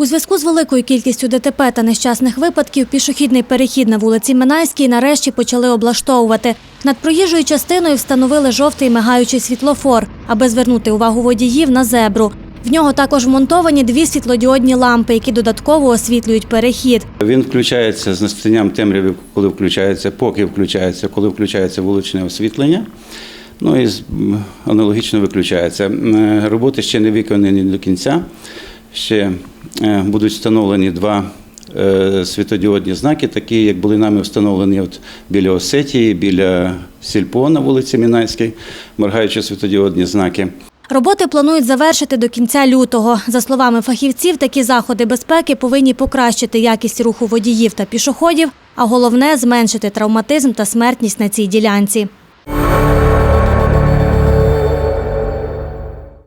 У зв'язку з великою кількістю ДТП та нещасних випадків пішохідний перехід на вулиці Минайській нарешті почали облаштовувати. Над проїжджою частиною встановили жовтий мигаючий світлофор, аби звернути увагу водіїв на зебру. В нього також вмонтовані дві світлодіодні лампи, які додатково освітлюють перехід. Він включається з настанням темряви, коли включається, поки включається, коли включається вуличне освітлення. Ну і аналогічно виключається. Роботи ще не виконані до кінця. Ще е, будуть встановлені два е, світодіодні знаки, такі, як були нами встановлені от біля Осетії, біля Сільпо на вулиці Мінайській, моргаючі світодіодні знаки. Роботи планують завершити до кінця лютого. За словами фахівців, такі заходи безпеки повинні покращити якість руху водіїв та пішоходів, а головне зменшити травматизм та смертність на цій ділянці.